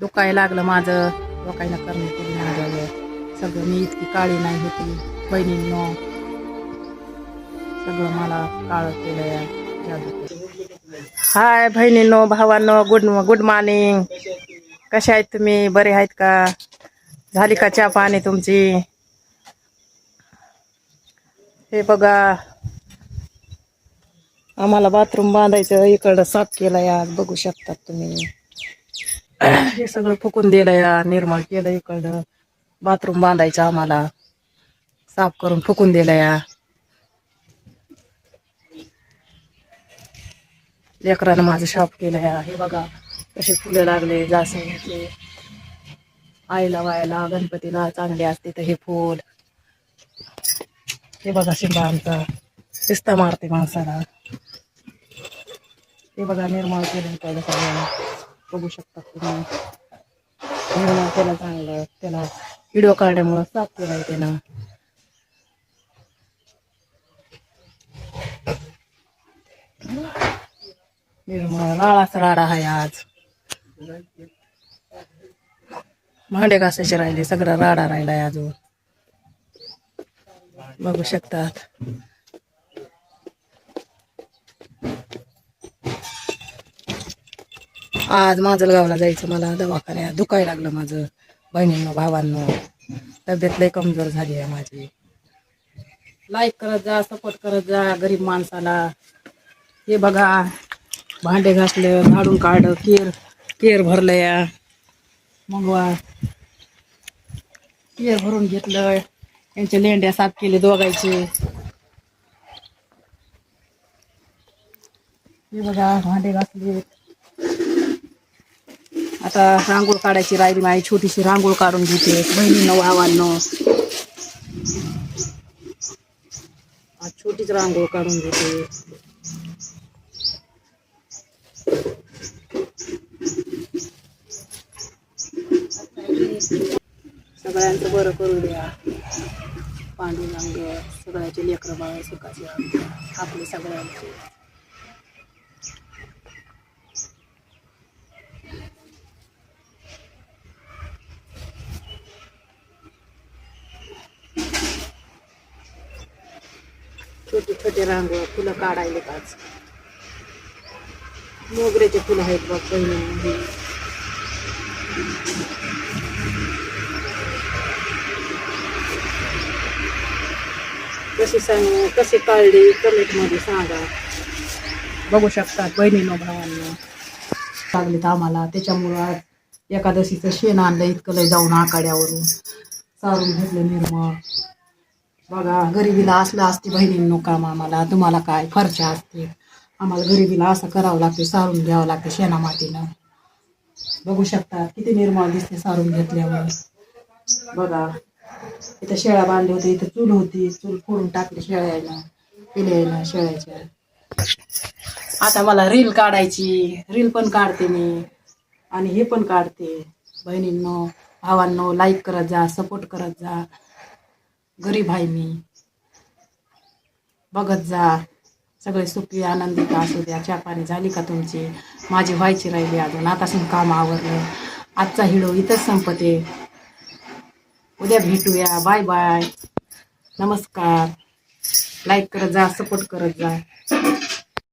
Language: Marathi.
दुखायला लागलं माझं. लोकांना करणे केली लागलं सगळं मी इतकी काळी नाही होती. बहिणींनो सगळं मला काळ केलं हाय बहिणींनो भावांनो गुड गुड मॉर्निंग. कसे आहेत तुम्ही? बरे आहेत का? झाली का चहा पाणी तुमची? हे बघा. आम्हाला बाथरूम बांधायचं इकडं साफ केलं आज. बघू शकतात तुम्ही. हे सगळं फुकून दिलंय निर्मळ केलं इकडं. बाथरूम बांधायचं आम्हाला. साफ करून फुकून दिलंय लेकरानं माझं शॉप केलंय हे बघा कसे फुलं लागले जासवडीचे आईला वायला गणपतीला चांगले असते तर हे फूल. हे बघा शिंबा आमचा शिस्ता मारते माणसाला. हे बघा निर्माण केलं इकडं सगळं. बघू शकता तुम्ही. त्याला चांगलं. त्याला व्हिडिओ काढल्यामुळं साफ केलाय त्यानं. निर्मळ राळाचा राडा आहे आज. भांडे घासायचे राहिले सगळा राडा राहिलाय अजून. बघू शकतात. आज माजलगावला जायचं मला दवाखान्यात दुखायला लागलं माझं बहिणींनो भावांनो. तब्येत लय कमजोर झाली आहे माझी. लाईक करत जा सपोर्ट करत जा गरीब माणसाला. हे बघा भांडे घासलं झाडून काढ केर केर भरलं या मगवा केर भरून घेतलं यांचे लेंड्या साफ केले दोघायचे हे बघा भांडे घासले. आता रांगोळ काढायची राहिली माझी छोटीशी रांगोळ काढून घेते. बहिणीनं वावांनो छोटीच रांगोळ काढून घेते. सगळ्यांचं बरं करू द्या. पांडुरंग सगळ्याचे लेकरं बाळ सुखाचे आपले सगळ्यांचे. छोटे छोटे रांगोळ फुलं काढायले आज. मोगऱ्याचे फुलं आहेत बघ बहिणी कसे सांग कसे काढले कमेंटमध्ये सांगा. बघू शकतात बहिणीनो भावांना. लागलेत आम्हाला. त्याच्यामुळं एकादशीचं शेण आणलं इतकं लय जाऊन आकाड्यावरून सारून घेतलं निर्मळ. बघा गरिबीला असलं असते बहिणींनो काम आम्हाला. तुम्हाला काय फरच्या असते आम्हाला गरिबीला असं करावं लागते सारून घ्यावं लागतं शेणामातीनं. बघू शकता किती निर्मळ दिसते सारून घेतल्यावर. बघा इथं शेळ्या बांधली होती इथं चूल होती चूल फोडून टाकली शेळ्यानं पिल्यानं शेळ्याच्या. आता मला रील काढायची रील पण काढते मी आणि हे पण काढते. बहिणींनो भावांनो लाईक करत जा सपोर्ट करत जा. गरीब आहे मी. बघत जा. सगळे सुखी आनंदित असू द्या. चहा पाणी झाली का तुमची? माझी व्हायची राहिली अजून. आतासून काम आवरलं. आजचा हिडो इथंच संपते. उद्या भेटूया. Bye bye. नमस्कार. लाईक करत जा सपोर्ट करत जा.